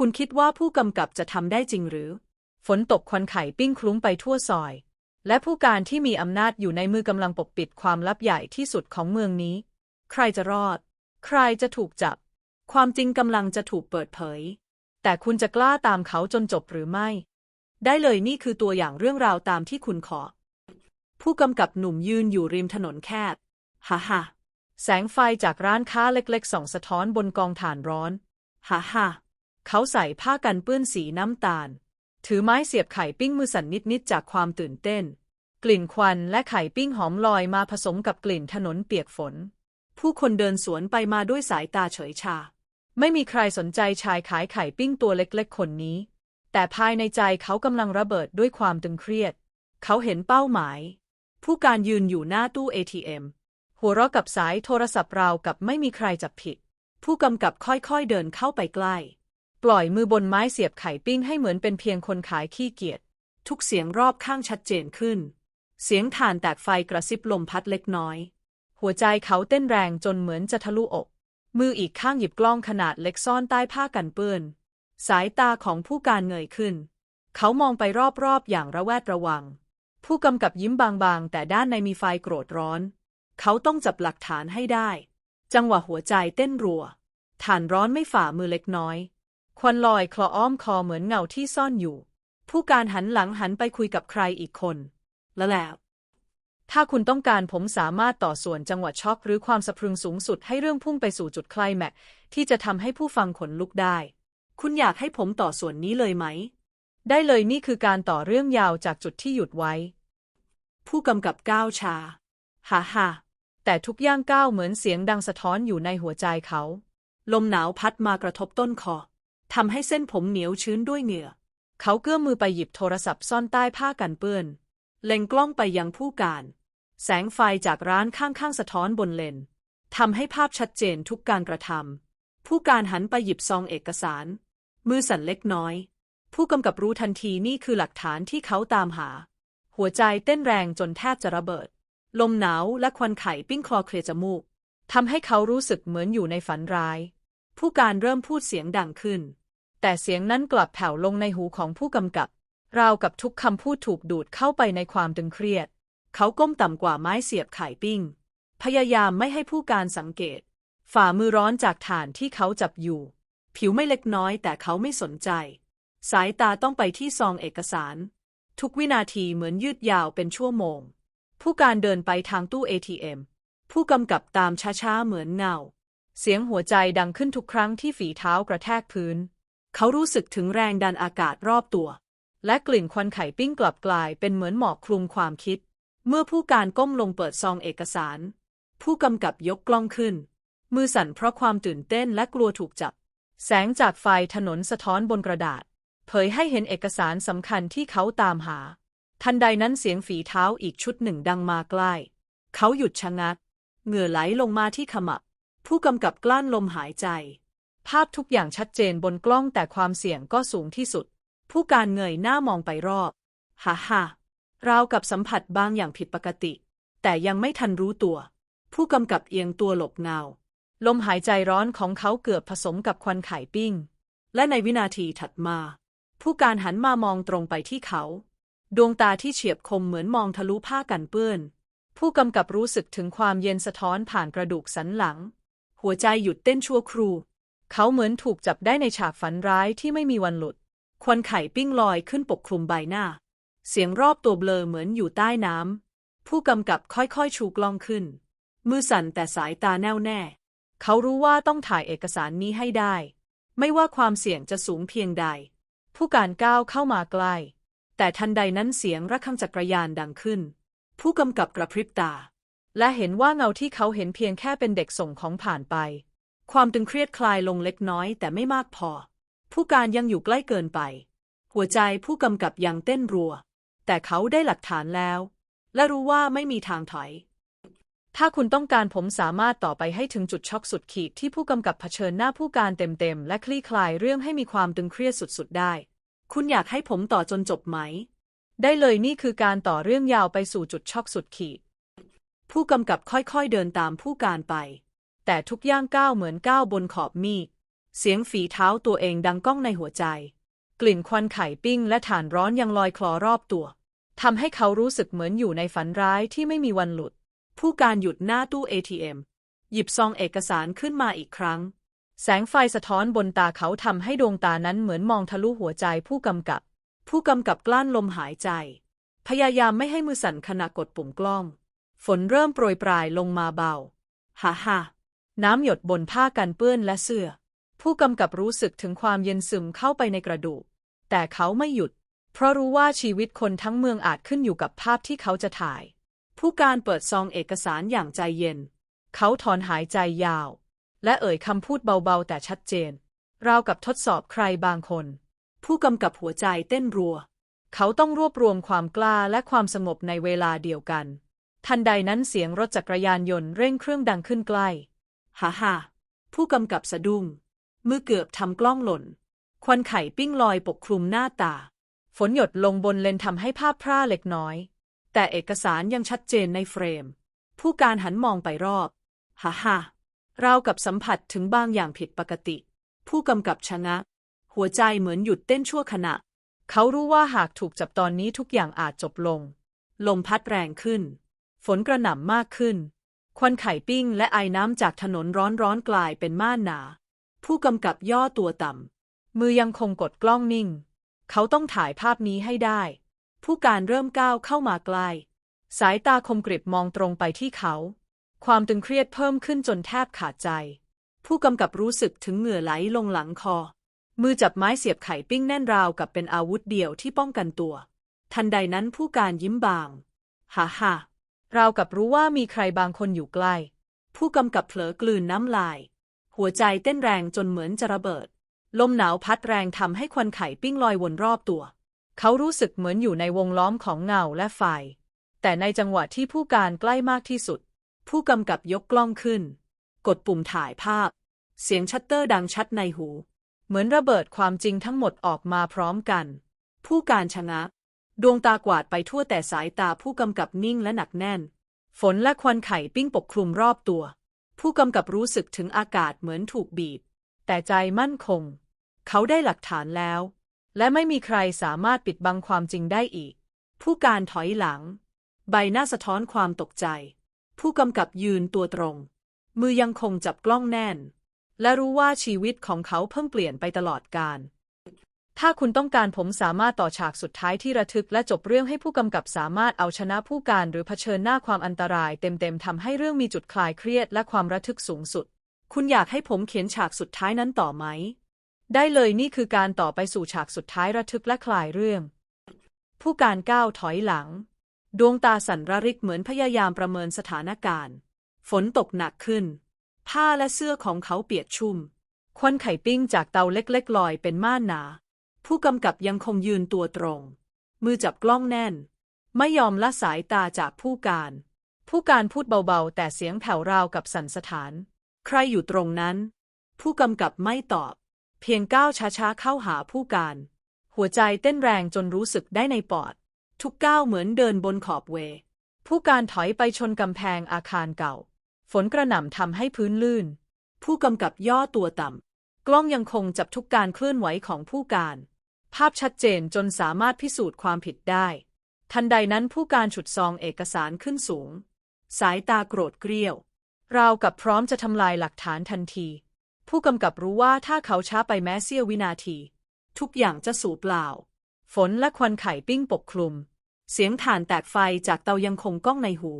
คุณคิดว่าผู้กำกับจะทำได้จริงหรือ ฝนตกควันไข่ปิ้งคลุ้งไปทั่วซอย และผู้การที่มีอำนาจอยู่ในมือกำลังปกปิดความลับใหญ่ที่สุดของเมืองนี้ ใครจะรอด ใครจะถูกจับ ความจริงกำลังจะถูกเปิดเผย แต่คุณจะกล้าตามเขาจนจบหรือไม่ ได้เลยนี่คือตัวอย่างเรื่องราวตามที่คุณขอ ผู้กำกับหนุ่มยืนอยู่ริมถนนแคบฮ่าฮ่าแสงไฟจากร้านค้าเล็กๆส่องสะท้อนบนกองถ่านร้อนฮ่าฮ่า เขาใส่ผ้ากันเปื้อนสีน้ำตาล ถือไม้เสียบไข่ปิ้งมือสั่นนิดๆจากความตื่นเต้น กลิ่นควันและไข่ปิ้งหอมลอยมาผสมกับกลิ่นถนนเปียกฝน ผู้คนเดินสวนไปมาด้วยสายตาเฉยชา ไม่มีใครสนใจชายขายไข่ปิ้งตัวเล็กๆ คนนี้ แต่ภายในใจเขากำลังระเบิดด้วยความตึงเครียด เขาเห็นเป้าหมาย ผู้การยืนอยู่หน้าตู้ ATM หัวเราะกับสายโทรศัพท์ราวกับไม่มีใครจับผิด ผู้กำกับค่อยๆเดินเข้าไปใกล้ ปล่อยมือบนไม้เสียบไข่ปิ้งให้เหมือนเป็นเพียงคนขายขี้เกียจ ทุกเสียงรอบข้างชัดเจนขึ้น เสียงถ่านแตกไฟกระซิบลมพัดเล็กน้อย หัวใจเขาเต้นแรงจนเหมือนจะทะลุอก มืออีกข้างหยิบกล้องขนาดเล็กซ่อนใต้ผ้ากันเปื้อน สายตาของผู้การเงยขึ้น เขามองไปรอบๆอย่างระแวดระวัง ผู้กำกับยิ้มบางๆ แต่ด้านในมีไฟโกรธร้อน เขาต้องจับหลักฐานให้ได้ จังหวะหัวใจเต้นรัว ฐานร้อนไม่ฝ่ามือเล็กน้อย ควันลอยคลออ้อมคอเหมือนเงาที่ซ่อนอยู่ ผู้การหันหลังหันไปคุยกับใครอีกคน แล้วแล้ว ถ้าคุณต้องการผมสามารถต่อส่วนจังหวะช็อกหรือความสะพรึงสูงสุดให้เรื่องพุ่งไปสู่จุดคลแม็กที่จะทำให้ผู้ฟังขนลุกได้ คุณอยากให้ผมต่อส่วนนี้เลยไหม ได้เลยนี่คือการต่อเรื่องยาวจากจุดที่หยุดไว้ ผู้กำกับก้าวชาฮ่าฮ่าแต่ทุกย่างก้าวเหมือนเสียงดังสะท้อนอยู่ในหัวใจเขา ลมหนาวพัดมากระทบต้นคอ ทำให้เส้นผมเหนียวชื้นด้วยเหงื่อ เขาเกื้อมมือไปหยิบโทรศัพท์ซ่อนใต้ผ้ากันเปื้อน เล็งกล้องไปยังผู้การ แสงไฟจากร้านข้างๆสะท้อนบนเลนทำให้ภาพชัดเจนทุกการกระทำผู้การหันไปหยิบซองเอกสาร มือสั่นเล็กน้อย ผู้กำกับรู้ทันทีนี่คือหลักฐานที่เขาตามหา หัวใจเต้นแรงจนแทบจะระเบิด ลมหนาวและควันไข่ปิ้งคลอเคลียจมูกทำให้เขารู้สึกเหมือนอยู่ในฝันร้าย ผู้การเริ่มพูดเสียงดังขึ้น แต่เสียงนั้นกลับแผ่วลงในหูของผู้กำกับ ราวกับทุกคำพูดถูกดูดเข้าไปในความตึงเครียด เขาก้มต่ำกว่าไม้เสียบไข่ปิ้ง พยายามไม่ให้ผู้การสังเกต ฝ่ามือร้อนจากฐานที่เขาจับอยู่ ผิวไม่เล็กน้อยแต่เขาไม่สนใจ สายตาต้องไปที่ซองเอกสาร ทุกวินาทีเหมือนยืดยาวเป็นชั่วโมง ผู้การเดินไปทางตู้ ATM ผู้กำกับตามช้าๆเหมือนเงา เสียงหัวใจดังขึ้นทุกครั้งที่ฝีเท้ากระแทกพื้น เขารู้สึกถึงแรงดันอากาศรอบตัว และกลิ่นควันไข่ปิ้งกลับกลายเป็นเหมือนหมอกคลุมความคิด เมื่อผู้การก้มลงเปิดซองเอกสาร ผู้กำกับยกกล้องขึ้น มือสั่นเพราะความตื่นเต้นและกลัวถูกจับ แสงจากไฟถนนสะท้อนบนกระดาษ เผยให้เห็นเอกสารสำคัญที่เขาตามหา ทันใดนั้นเสียงฝีเท้าอีกชุดหนึ่งดังมาใกล้ เขาหยุดชะงัก เหงื่อไหลลงมาที่ขมับ ผู้กำกับกลั้นลมหายใจ ภาพทุกอย่างชัดเจนบนกล้องแต่ความเสี่ยงก็สูงที่สุด ผู้การเงยหน้ามองไปรอบ ฮ่าฮ่าราวกับสัมผัสบางอย่างผิดปกติ แต่ยังไม่ทันรู้ตัว ผู้กำกับเอียงตัวหลบเงา ลมหายใจร้อนของเขาเกือบผสมกับควันไข่ปิ้ง และในวินาทีถัดมา ผู้การหันมามองตรงไปที่เขา ดวงตาที่เฉียบคมเหมือนมองทะลุผ้ากันเปื้อน ผู้กำกับรู้สึกถึงความเย็นสะท้อนผ่านกระดูกสันหลัง หัวใจหยุดเต้นชั่วครู่ เขาเหมือนถูกจับได้ในฉากฝันร้ายที่ไม่มีวันหลุด ควันไข่ปิ้งลอยขึ้นปกคลุมใบหน้า เสียงรอบตัวเบลอเหมือนอยู่ใต้น้ำ ผู้กำกับค่อยๆ ชูกล้องขึ้น มือสั่นแต่สายตาแน่วแน่ เขารู้ว่าต้องถ่ายเอกสารนี้ให้ได้ ไม่ว่าความเสี่ยงจะสูงเพียงใด ผู้การก้าวเข้ามาใกล้ แต่ทันใดนั้นเสียงระฆังจักรยานดังขึ้น ผู้กำกับกระพริบตา และเห็นว่าเงาที่เขาเห็นเพียงแค่เป็นเด็กส่งของผ่านไป ความตึงเครียดคลายลงเล็กน้อยแต่ไม่มากพอ ผู้การยังอยู่ใกล้เกินไป หัวใจผู้กำกับยังเต้นรัว แต่เขาได้หลักฐานแล้ว และรู้ว่าไม่มีทางถอย ถ้าคุณต้องการผมสามารถต่อไปให้ถึงจุดช็อกสุดขีดที่ผู้กำกับเผชิญหน้าผู้การเต็มๆ และคลี่คลายเรื่องให้มีความตึงเครียดสุดๆได้ คุณอยากให้ผมต่อจนจบไหม ได้เลยนี่คือการต่อเรื่องยาวไปสู่จุดช็อกสุดขีด ผู้กำกับค่อยๆเดินตามผู้การไป แต่ทุกย่างก้าวเหมือนก้าวบนขอบมีด เสียงฝีเท้าตัวเองดังก้องในหัวใจ กลิ่นควันไข่ปิ้งและถ่านร้อนยังลอยคลอรอบตัวทำให้เขารู้สึกเหมือนอยู่ในฝันร้ายที่ไม่มีวันหลุด ผู้การหยุดหน้าตู้ ATM หยิบซองเอกสารขึ้นมาอีกครั้ง แสงไฟสะท้อนบนตาเขาทำให้ดวงตานั้นเหมือนมองทะลุหัวใจผู้กำกับ ผู้กำกับกลั้นลมหายใจ พยายามไม่ให้มือสั่นขณะกดปุ่มกล้อง ฝนเริ่มโปรยปลายลงมาเบา ฮ่าฮ่า น้ำหยดบนผ้ากันเปื้อนและเสื้อ ผู้กำกับรู้สึกถึงความเย็นซึมเข้าไปในกระดูก แต่เขาไม่หยุด เพราะรู้ว่าชีวิตคนทั้งเมืองอาจขึ้นอยู่กับภาพที่เขาจะถ่าย ผู้การเปิดซองเอกสารอย่างใจเย็น เขาถอนหายใจยาว และเอ่ยคำพูดเบาๆ แต่ชัดเจน ราวกับทดสอบใครบางคน ผู้กำกับหัวใจเต้นรัว เขาต้องรวบรวมความกล้าและความสงบในเวลาเดียวกัน ทันใดนั้นเสียงรถจักรยานยนต์เร่งเครื่องดังขึ้นใกล้ ฮ่าฮ่าผู้กำกับสะดุ้งมือเกือบทำกล้องหล่น ควันไข่ปิ้งลอยปกคลุมหน้าตา ฝนหยดลงบนเลนทำให้ภาพพร่าเล็กน้อย แต่เอกสารยังชัดเจนในเฟรม ผู้การหันมองไปรอบฮ่าฮ่าเรากับสัมผัสถึงบางอย่างผิดปกติ ผู้กำกับชะงักหัวใจเหมือนหยุดเต้นชั่วขณะ เขารู้ว่าหากถูกจับตอนนี้ทุกอย่างอาจจบลง ลมพัดแรงขึ้น ฝนกระหน่ำมากขึ้น ควันไข่ปิ้งและไอน้ำจากถนนร้อนๆกลายเป็นม่านหนา ผู้กำกับย่อตัวต่ำ มือยังคงกดกล้องนิ่ง เขาต้องถ่ายภาพนี้ให้ได้ ผู้การเริ่มก้าวเข้ามาใกล้สายตาคมกริบมองตรงไปที่เขา ความตึงเครียดเพิ่มขึ้นจนแทบขาดใจ ผู้กำกับรู้สึกถึงเหงื่อไหลลงหลังคอ มือจับไม้เสียบไข่ปิ้งแน่นราวกับเป็นอาวุธเดียวที่ป้องกันตัว ทันใดนั้นผู้การยิ้มบาง ฮ่าฮ่า ราวกับรู้ว่ามีใครบางคนอยู่ใกล้ ผู้กำกับเผลอกลืนน้ำลาย หัวใจเต้นแรงจนเหมือนจะระเบิด ลมหนาวพัดแรงทำให้ควันไข่ปิ้งลอยวนรอบตัว เขารู้สึกเหมือนอยู่ในวงล้อมของเงาและไฟ แต่ในจังหวะที่ผู้การใกล้มากที่สุด ผู้กำกับยกกล้องขึ้น กดปุ่มถ่ายภาพ เสียงชัตเตอร์ดังชัดในหู เหมือนระเบิดความจริงทั้งหมดออกมาพร้อมกัน ผู้การชะงัก ดวงตากวาดไปทั่วแต่สายตาผู้กำกับนิ่งและหนักแน่น ฝนและควันไข่ปิ้งปกคลุมรอบตัว ผู้กำกับรู้สึกถึงอากาศเหมือนถูกบีบ แต่ใจมั่นคง เขาได้หลักฐานแล้ว และไม่มีใครสามารถปิดบังความจริงได้อีก ผู้การถอยหลัง ใบหน้าสะท้อนความตกใจ ผู้กำกับยืนตัวตรง มือยังคงจับกล้องแน่น และรู้ว่าชีวิตของเขาเพิ่งเปลี่ยนไปตลอดกาล ถ้าคุณต้องการผมสามารถต่อฉากสุดท้ายที่ระทึกและจบเรื่องให้ผู้กำกับสามารถเอาชนะผู้การหรือเผชิญหน้าความอันตรายเต็มๆทำให้เรื่องมีจุดคลายเครียดและความระทึกสูงสุด คุณอยากให้ผมเขียนฉากสุดท้ายนั้นต่อไหม ได้เลยนี่คือการต่อไปสู่ฉากสุดท้ายระทึกและคลายเรื่อง ผู้การก้าวถอยหลัง ดวงตาสั่นระริกเหมือนพยายามประเมินสถานการณ์ ฝนตกหนักขึ้น ผ้าและเสื้อของเขาเปียกชุ่ม ควันไข่ปิ้งจากเตาเล็กๆลอยเป็นม่านหนา ผู้กำกับยังคงยืนตัวตรง มือจับกล้องแน่น ไม่ยอมละสายตาจากผู้การ ผู้การพูดเบาๆ แต่เสียงแผ่วราวกับสันสถาน ใครอยู่ตรงนั้น ผู้กำกับไม่ตอบ เพียงก้าวช้าๆเข้าหาผู้การ หัวใจเต้นแรงจนรู้สึกได้ในปอด ทุกก้าวเหมือนเดินบนขอบเว ผู้การถอยไปชนกำแพงอาคารเก่า ฝนกระหน่ำทำให้พื้นลื่น ผู้กำกับย่อตัวต่ำกล้องยังคงจับทุกการเคลื่อนไหวของผู้การ ภาพชัดเจนจนสามารถพิสูจน์ความผิดได้ ทันใดนั้นผู้การฉุดซองเอกสารขึ้นสูง สายตาโกรธเกรี้ยว ราวกับพร้อมจะทำลายหลักฐานทันที ผู้กำกับรู้ว่าถ้าเขาช้าไปแม้เสี้ยววินาที ทุกอย่างจะสูญเปล่า ฝนและควันไข่ปิ้งปกคลุม เสียงถ่านแตกไฟจากเตายังคงก้องในหู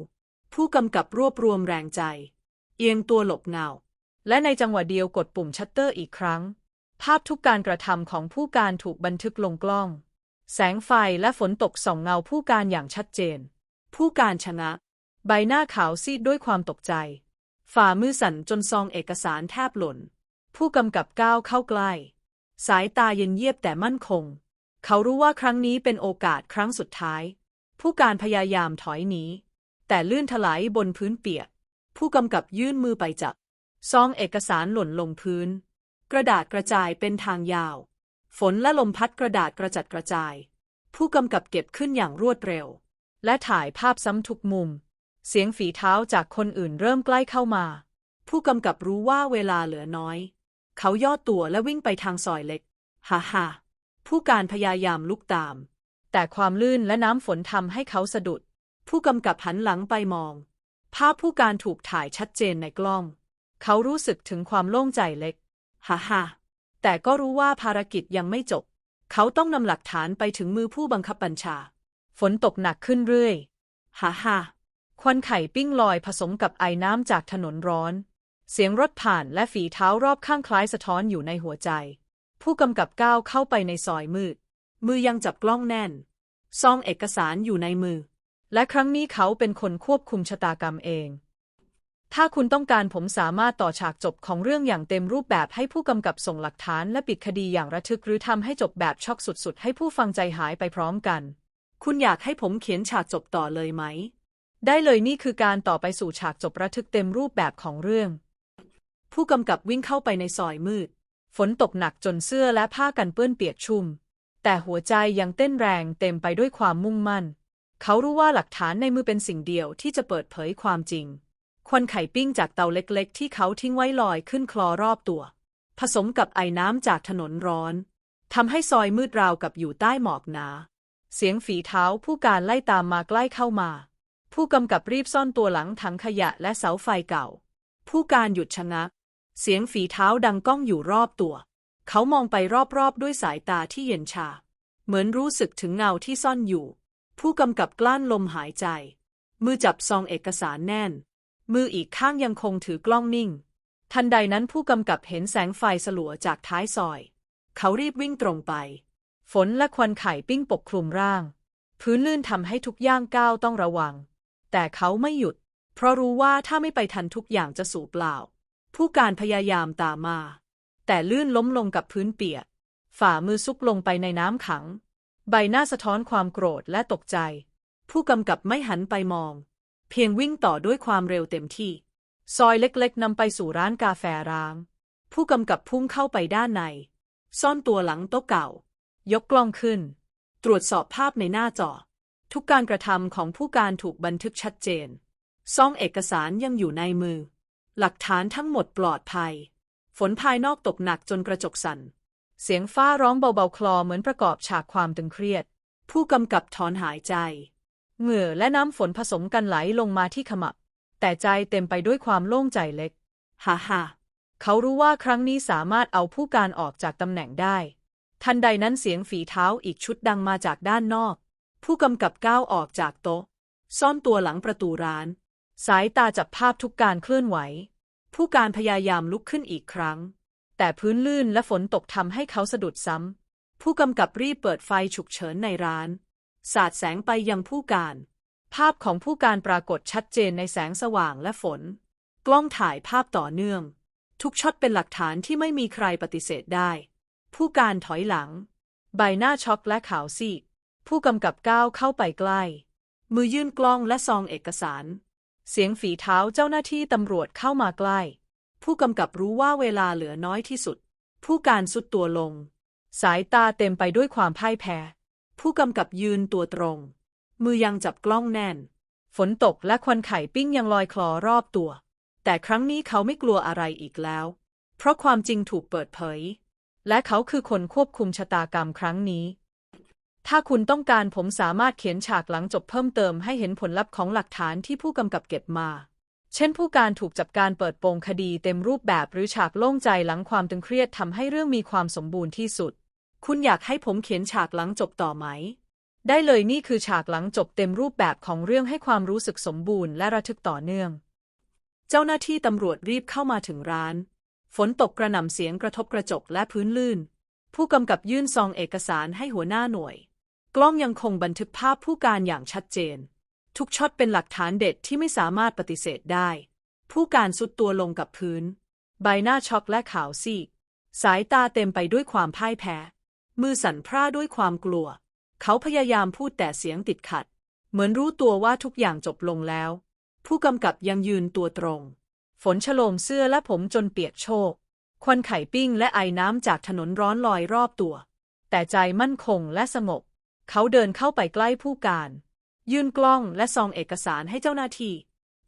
ผู้กำกับรวบรวมแรงใจ เอียงตัวหลบเงาและในจังหวะเดียวกดปุ่มชัตเตอร์อีกครั้ง ภาพทุกการกระทำของผู้การถูกบันทึกลงกล้อง แสงไฟและฝนตกส่องเงาผู้การอย่างชัดเจน ผู้การชนะ ใบหน้าขาวซีดด้วยความตกใจ ฝ่ามือสั่นจนซองเอกสารแทบหล่น ผู้กำกับก้าวเข้าใกล้ สายตาเย็นเยียบแต่มั่นคง เขารู้ว่าครั้งนี้เป็นโอกาสครั้งสุดท้าย ผู้การพยายามถอยหนีแต่ลื่นถลายบนพื้นเปียก ผู้กำกับยื่นมือไปจับ ซองเอกสารหล่นลงพื้น กระดาษกระจายเป็นทางยาว ฝนและลมพัดกระดาษกระจัดกระจาย ผู้กำกับเก็บขึ้นอย่างรวดเร็ว และถ่ายภาพซ้ำทุกมุม เสียงฝีเท้าจากคนอื่นเริ่มใกล้เข้ามา ผู้กำกับรู้ว่าเวลาเหลือน้อย เขาย่อตัวและวิ่งไปทางซอยเล็ก ฮ่าฮ่าผู้การพยายามลุกตาม แต่ความลื่นและน้ำฝนทำให้เขาสะดุด ผู้กำกับหันหลังไปมอง ภาพผู้การถูกถ่ายชัดเจนในกล้อง เขารู้สึกถึงความโล่งใจเล็ก ฮ่าฮ่าแต่ก็รู้ว่าภารกิจยังไม่จบ เขาต้องนำหลักฐานไปถึงมือผู้บังคับบัญชา ฝนตกหนักขึ้นเรื่อยฮ่าฮ่าควันไข่ปิ้งลอยผสมกับไอน้ำจากถนนร้อน เสียงรถผ่านและฝีเท้ารอบข้างคล้ายสะท้อนอยู่ในหัวใจ ผู้กำกับก้าวเข้าไปในซอยมืด มือยังจับกล้องแน่น ซองเอกสารอยู่ในมือ และครั้งนี้เขาเป็นคนควบคุมชะตากรรมเอง ถ้าคุณต้องการผมสามารถต่อฉากจบของเรื่องอย่างเต็มรูปแบบให้ผู้กำกับส่งหลักฐานและปิดคดีอย่างระทึกหรือทำให้จบแบบช็อกสุดๆ ให้ผู้ฟังใจหายไปพร้อมกัน คุณอยากให้ผมเขียนฉากจบต่อเลยไหม ได้เลยนี่คือการต่อไปสู่ฉากจบระทึกเต็มรูปแบบของเรื่อง ผู้กำกับวิ่งเข้าไปในซอยมืด ฝนตกหนักจนเสื้อและผ้ากันเปื้อนเปียกชุ่ม แต่หัวใจยังเต้นแรงเต็มไปด้วยความมุ่งมั่น เขารู้ว่าหลักฐานในมือเป็นสิ่งเดียวที่จะเปิดเผยความจริง ควันไข่ปิ้งจากเตาเล็กๆ ที่เขาทิ้งไว้ลอยขึ้นคลอรอบตัว ผสมกับไอน้ำจากถนนร้อนทำให้ซอยมืดราวกับอยู่ใต้หมอกหนา เสียงฝีเท้าผู้การไล่ตามมาใกล้เข้ามา ผู้กำกับรีบซ่อนตัวหลังถังขยะและเสาไฟเก่า ผู้การหยุดชะงัก เสียงฝีเท้าดังก้องอยู่รอบตัว เขามองไปรอบๆด้วยสายตาที่เย็นชา เหมือนรู้สึกถึงเงาที่ซ่อนอยู่ ผู้กำกับกลั้นลมหายใจ มือจับซองเอกสารแน่น มืออีกข้างยังคงถือกล้องนิ่ง ทันใดนั้นผู้กำกับเห็นแสงไฟสลัวจากท้ายซอย เขารีบวิ่งตรงไป ฝนและควันไข่ปิ้งปกคลุมร่าง พื้นลื่นทำให้ทุกย่างก้าวต้องระวัง แต่เขาไม่หยุด เพราะรู้ว่าถ้าไม่ไปทันทุกอย่างจะสูญเปล่า ผู้การพยายามตามมา แต่ลื่นล้มลงกับพื้นเปียก ฝ่ามือซุกลงไปในน้ำขัง ใบหน้าสะท้อนความโกรธและตกใจ ผู้กำกับไม่หันไปมอง เพียงวิ่งต่อด้วยความเร็วเต็มที่ ซอยเล็กๆนำไปสู่ร้านกาแฟร้าง ผู้กำกับพุ่งเข้าไปด้านใน ซ่อนตัวหลังโต๊ะเก่า ยกกล้องขึ้น ตรวจสอบภาพในหน้าจอ ทุกการกระทำของผู้การถูกบันทึกชัดเจนซองเอกสารยังอยู่ในมือ หลักฐานทั้งหมดปลอดภัย ฝนภายนอกตกหนักจนกระจกสั่น เสียงฟ้าร้องเบาๆคลอเหมือนประกอบฉากความตึงเครียด ผู้กำกับถอนหายใจ เหงื่อและน้ำฝนผสมกันไหลลงมาที่ขมับ แต่ใจเต็มไปด้วยความโล่งใจเล็ก ฮ่าฮ่าเขารู้ว่าครั้งนี้สามารถเอาผู้การออกจากตำแหน่งได้ ทันใดนั้นเสียงฝีเท้าอีกชุดดังมาจากด้านนอก ผู้กำกับก้าวออกจากโต๊ะ ซ่อนตัวหลังประตูร้าน สายตาจับภาพทุกการเคลื่อนไหว ผู้การพยายามลุกขึ้นอีกครั้ง แต่พื้นลื่นและฝนตกทำให้เขาสะดุดซ้ำผู้กำกับรีบเปิดไฟฉุกเฉินในร้าน สาดแสงไปยังผู้การ ภาพของผู้การปรากฏชัดเจนในแสงสว่างและฝน กล้องถ่ายภาพต่อเนื่อง ทุกช็อตเป็นหลักฐานที่ไม่มีใครปฏิเสธได้ ผู้การถอยหลัง ใบหน้าช็อกและขาวซีดผู้กำกับก้าวเข้าไปใกล้ มือยื่นกล้องและซองเอกสาร เสียงฝีเท้าเจ้าหน้าที่ตำรวจเข้ามาใกล้ ผู้กำกับรู้ว่าเวลาเหลือน้อยที่สุด ผู้การสุดตัวลง สายตาเต็มไปด้วยความพ่ายแพ้ ผู้กำกับยืนตัวตรง มือยังจับกล้องแน่น ฝนตกและควันไข่ปิ้งยังลอยคลอรอบตัว แต่ครั้งนี้เขาไม่กลัวอะไรอีกแล้ว เพราะความจริงถูกเปิดเผย และเขาคือคนควบคุมชะตากรรมครั้งนี้ ถ้าคุณต้องการผมสามารถเขียนฉากหลังจบเพิ่มเติมให้เห็นผลลัพธ์ของหลักฐานที่ผู้กำกับเก็บมา เช่นผู้การถูกจับการเปิดโปงคดีเต็มรูปแบบหรือฉากโล่งใจหลังความตึงเครียดทำให้เรื่องมีความสมบูรณ์ที่สุด คุณอยากให้ผมเขียนฉากหลังจบต่อไหม ได้เลยนี่คือฉากหลังจบเต็มรูปแบบของเรื่องให้ความรู้สึกสมบูรณ์และระทึกต่อเนื่อง เจ้าหน้าที่ตำรวจรีบเข้ามาถึงร้าน ฝนตกกระหน่ำเสียงกระทบกระจกและพื้นลื่น ผู้กำกับยื่นซองเอกสารให้หัวหน้าหน่วย กล้องยังคงบันทึกภาพผู้การอย่างชัดเจน ทุกช็อตเป็นหลักฐานเด็ดที่ไม่สามารถปฏิเสธได้ ผู้การสุดตัวลงกับพื้น ใบหน้าช็อกและขาวซีดสายตาเต็มไปด้วยความพ่ายแพ้ มือสั่นพร่าด้วยความกลัว เขาพยายามพูดแต่เสียงติดขัด เหมือนรู้ตัวว่าทุกอย่างจบลงแล้ว ผู้กำกับยังยืนตัวตรง ฝนฉโลมเสื้อและผมจนเปียกโชก ควันไข่ปิ้งและไอน้ำจากถนนร้อนลอยรอบตัว แต่ใจมั่นคงและสงบ เขาเดินเข้าไปใกล้ผู้การ ยื่นกล้องและซองเอกสารให้เจ้าหน้าที่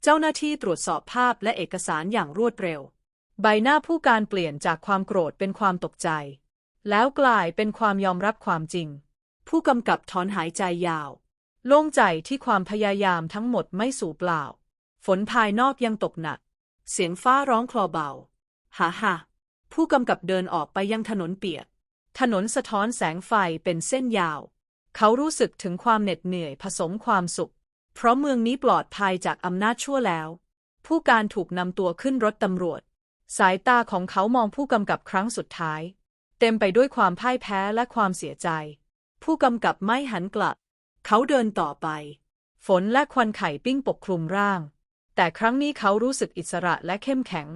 เจ้าหน้าที่ตรวจสอบภาพและเอกสารอย่างรวดเร็ว ใบหน้าผู้การเปลี่ยนจากความโกรธเป็นความตกใจ แล้วกลายเป็นความยอมรับความจริง ผู้กำกับถอนหายใจยาว โล่งใจที่ความพยายามทั้งหมดไม่สูญเปล่า ฝนภายนอกยังตกหนัก เสียงฟ้าร้องคลอเบาฮ่าฮ่าผู้กำกับเดินออกไปยังถนนเปียก ถนนสะท้อนแสงไฟเป็นเส้นยาว เขารู้สึกถึงความเหน็ดเหนื่อยผสมความสุข เพราะเมืองนี้ปลอดภัยจากอำนาจชั่วแล้ว ผู้การถูกนำตัวขึ้นรถตำรวจ สายตาของเขามองผู้กำกับครั้งสุดท้าย เต็มไปด้วยความพ่ายแพ้และความเสียใจ ผู้กำกับไม่หันกลับ เขาเดินต่อไป ฝนและควันไข่ปิ้งปกคลุมร่าง แต่ครั้งนี้เขารู้สึกอิสระและเข้มแข็ง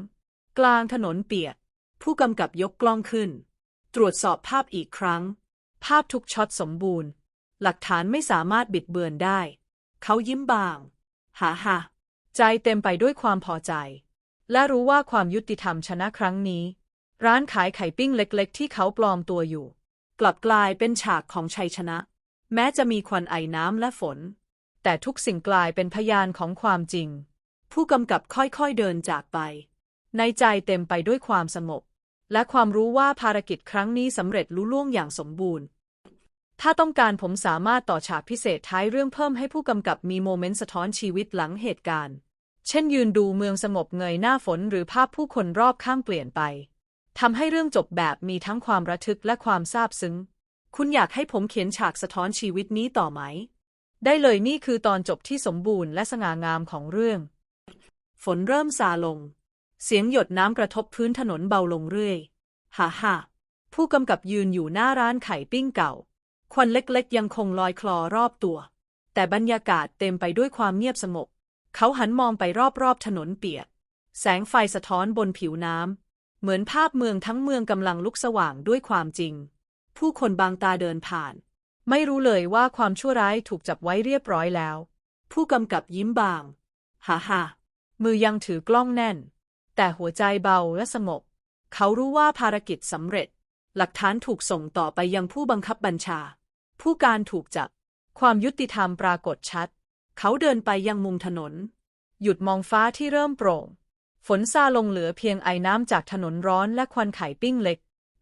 กลางถนนเปียก ผู้กำกับยกกล้องขึ้น ตรวจสอบภาพอีกครั้ง ภาพทุกช็อตสมบูรณ์ หลักฐานไม่สามารถบิดเบือนได้ เขายิ้มบางฮ่าฮ่าใจเต็มไปด้วยความพอใจ และรู้ว่าความยุติธรรมชนะครั้งนี้ ร้านขายไข่ปิ้งเล็กๆ ที่เขาปลอมตัวอยู่ กลับกลายเป็นฉากของชัยชนะ แม้จะมีควันไอน้ำและฝน แต่ทุกสิ่งกลายเป็นพยานของความจริง ผู้กำกับค่อยๆเดินจากไป ในใจเต็มไปด้วยความสงบ และความรู้ว่าภารกิจครั้งนี้สำเร็จลุล่วงอย่างสมบูรณ์ ถ้าต้องการผมสามารถต่อฉากพิเศษท้ายเรื่องเพิ่มให้ผู้กำกับมีโมเมนต์สะท้อนชีวิตหลังเหตุการณ์ เช่นยืนดูเมืองสงบเงยหน้าฝนหรือภาพผู้คนรอบข้างเปลี่ยนไป ทำให้เรื่องจบแบบมีทั้งความระทึกและความซาบซึ้ง คุณอยากให้ผมเขียนฉากสะท้อนชีวิตนี้ต่อไหม ได้เลยนี่คือตอนจบที่สมบูรณ์และสง่างามของเรื่อง ฝนเริ่มซาลง เสียงหยดน้ำกระทบพื้นถนนเบาลงเรื่อย ฮ่าฮ่าผู้กำกับยืนอยู่หน้าร้านไข่ปิ้งเก่า ควันเล็กๆ ยังคงลอยคลอรอบตัว แต่บรรยากาศเต็มไปด้วยความเงียบสงบ เขาหันมองไปรอบๆ ถนนเปียก แสงไฟสะท้อนบนผิวน้ำ เหมือนภาพเมืองทั้งเมืองกำลังลุกสว่างด้วยความจริง ผู้คนบางตาเดินผ่าน ไม่รู้เลยว่าความชั่วร้ายถูกจับไว้เรียบร้อยแล้ว ผู้กำกับยิ้มบาง ฮ่าฮ่ามือยังถือกล้องแน่น แต่หัวใจเบาและสงบ เขารู้ว่าภารกิจสำเร็จ หลักฐานถูกส่งต่อไปยังผู้บังคับบัญชา ผู้การถูกจับ ความยุติธรรมปรากฏชัด เขาเดินไปยังมุมถนน หยุดมองฟ้าที่เริ่มโปร่ง ฝนซาลงเหลือเพียงไอน้ำจากถนนร้อนและควันไข่ปิ้งเล็ก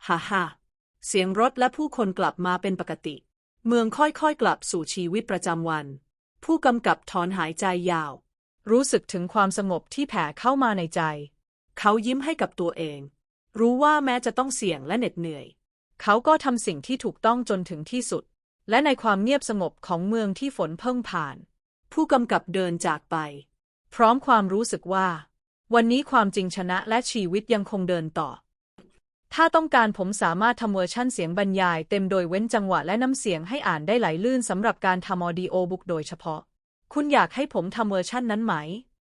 ฮ่าฮ่าเสียงรถและผู้คนกลับมาเป็นปกติ เมืองค่อยๆ กลับสู่ชีวิตประจำวัน ผู้กำกับถอนหายใจยาว รู้สึกถึงความสงบที่แผ่เข้ามาในใจ เขายิ้มให้กับตัวเอง รู้ว่าแม้จะต้องเสี่ยงและเหน็ดเหนื่อย เขาก็ทำสิ่งที่ถูกต้องจนถึงที่สุด และในความเงียบสงบของเมืองที่ฝนเพิ่งผ่าน ผู้กำกับเดินจากไป พร้อมความรู้สึกว่า วันนี้ความจริงชนะและชีวิตยังคงเดินต่อ ถ้าต้องการผมสามารถทำเวอร์ชั่นเสียงบรรยายเต็มโดยเว้นจังหวะและน้ำเสียงให้อ่านได้ไหลลื่นสำหรับการทำออดิโอบุ๊กโดยเฉพาะ คุณอยากให้ผมทำเวอร์ชั่นนั้นไหม